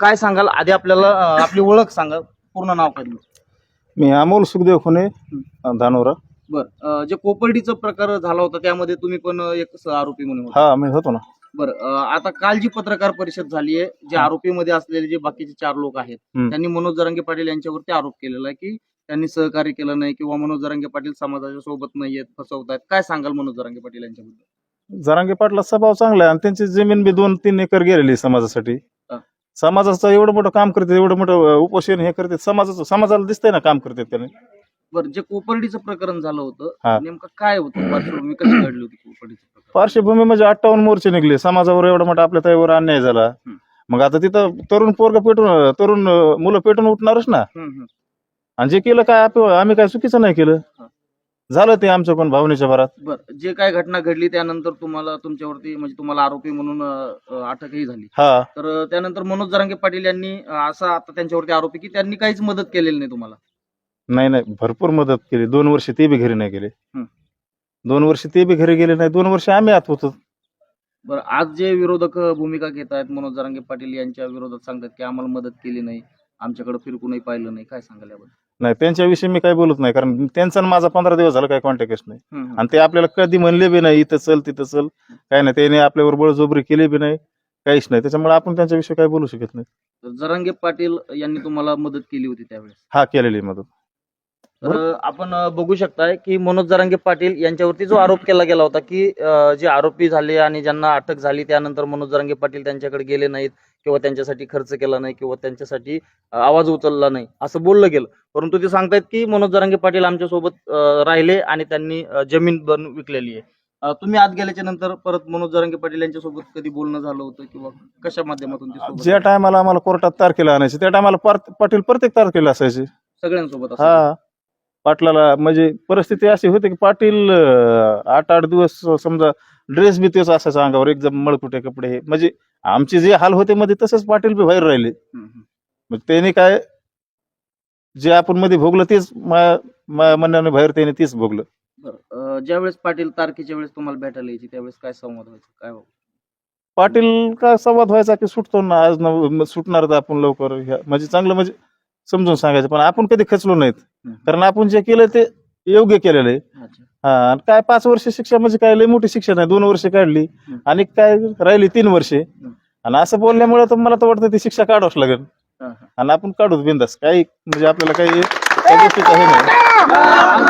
काय सांगाल आधी आपल्याला अं, आपली ओळख सांगा पूर्ण नाव काय तुमचं? मी अमोल सुखदेव खुने धानोरा बर अं, जे कोपर्डीचा प्रकार झाला होता त्यामध्ये तुम्ही पण अं, एक स- आरोपी म्हणून होते. हा मी होतो ना बर आता काल जी पत्रकार परिषद झाली आहे जे आरोपी मध्ये असलेले जे बाकीचे चार लोक आहेत हम्म. त्यांनी मनोज जरांगे पाटील यांच्यावरती आरोप केलेला आहे की त्यांनी सहकार्य केलं नाही किंवा मनोज जरांगे पाटील समाजाच्या सोबत नाहीयेत फसवतायत काय सांगाल मनोज जरांगे पाटील यांच्याबद्दल जरांगे पाटला स्वभाव चांगला आहे आणि त्यांची जमीन बी दोन तीन एकर गेलेली आहे समाजासाठी. समाजाचं एवढं मोठं काम करते एवढं मोठं उपोषण हे करते समाजाचं समाजाला दिसतंय ना काम करतात त्याने बरं जे कोपर्डीचं प्रकरण झालं हा. होतं नेमकं काय होतं पार्श्वभूमी कशी घडली होती कोपर्डीचं प्रकरण पार्श्वभूमी म्हणजे अठ्ठावन्न मोर्चे निघले समाजावर एवढा मोठा आपल्या ताईवर अन्याय झाला हम्म. मग आता तिथं तरुण पोरग पेटून तरुण अं, मुलं पेटून उठणारच ना हम्म, हम्म. आणि जे केलं काय आप- आम्ही काय चुकीचं नाही केलं. झालं ते आमच्या पण भावनेच्या भरात. बरं जे काय घटना घडली त्यानंतर तुम्हाला तुमच्यावरती म्हणजे तुम्हाला आरोपी म्हणून अं, अटकही झाली. हा. तर त्यानंतर मनोज जरांगे पाटील यांनी अं, असा आता त्यांच्यावरती आरोपी की त्यांनी काहीच मदत केलेली नाही तुम्हाला? नाही नाही भरपूर मदत केली. दोन वर्ष ते बी घरी नाही गेले. हम्म. दोन वर्ष ते बी घरी गेले नाही दोन वर्ष आम्ही आत होतो. बरं आज जे विरोधक भूमिका घेत आहेत मनोज जरांगे पाटील यांच्या विरोधात सांगतात की आम्हाला मदत केली नाही आमच्याकडे फिरकूनही पाहिलं नाही. काय सांगाल याबद्दल? नाही त्यांच्याविषयी मी काही बोलत नाही कारण त्यांचा आणि माझा पंधरा दिवस झाला काही कॉन्टॅक्टच नाही. हम्म. आणि ते आपल्याला कधी म्हणले बी नाही इथं चल तिथं चल. काय नाही त्याने आपल्यावर बळजोबरी केली बी नाही काहीच नाही. त्याच्यामुळे आपण त्यांच्याविषयी काही बोलू शकत नाही. तर जरांगे पाटील यांनी तुम्हाला मदत केली होती त्यावेळेस? हा केलेली मदत. तर आपण बघू शकताय की मनोज जरांगे पाटील यांच्यावरती जो आरोप केला गेला होता की जे आरोपी झाले आणि ज्यांना अटक झाली त्यानंतर मनोज जरांगे पाटील त्यांच्याकडे गेले नाहीत किंवा त्यांच्यासाठी खर्च केला नाही किंवा त्यांच्यासाठी आवाज उचलला नाही असं बोललं गेलं. परंतु ते सांगतायत की मनोज जरांगे पाटील आमच्यासोबत राहिले आणि त्यांनी जमीन बन विकलेली आहे. तुम्ही आत गेल्याच्यानंतर परत मनोज जरांगे पाटील यांच्यासोबत कधी बोलणं झालं होतं किंवा कशा माध्यमातून ज्या टायमाला आम्हाला कोर्टात तारखेला आणायचे त्या टायमाला पाटील प्रत्येक तारखेला असायचे. सगळ्यांसोबत? हा. पाटलाला म्हणजे परिस्थिती अशी होती की पाटील आठ आठ दिवस समजा ड्रेस बी तेच असायचा अंगावर एकदम मळकुटे कपडे हे म्हणजे आमचे जे हाल होते मध्ये तसंच पाटील बी बाहेर राहिले. मग त्याने काय जे आपण मध्ये भोगलं तेच म्हणण्याने बाहेर त्याने तेच भोगलं ज्यावेळेस पाटील तारखेच्या वेळेस तुम्हाला भेटायला यायची त्यावेळेस काय संवाद व्हायचा काय व्हायचं? पाटील का संवाद व्हायचा की सुटतो ना आज सुटणार तर आपण लवकर ह्या- म्हणजे चांगलं म्हणजे समजून सांगायचं पण आपण कधी खचलो नाहीत. कारण आपण जे केलं ते योग्य केलेलं आहे. हा आणि काय पाच वर्ष शिक्षा म्हणजे काय लय मोठी शिक्षा नाही. दोन वर्ष काढली. आणि काय राहिली तीन वर्षे. आणि असं बोलल्यामुळे तर मला तर वाटतं ती शिक्षा काढावंच लागेल. आणि आपण काढूच बिंदास. काही म्हणजे आपल्याला काही गोष्टीचं हे नाही.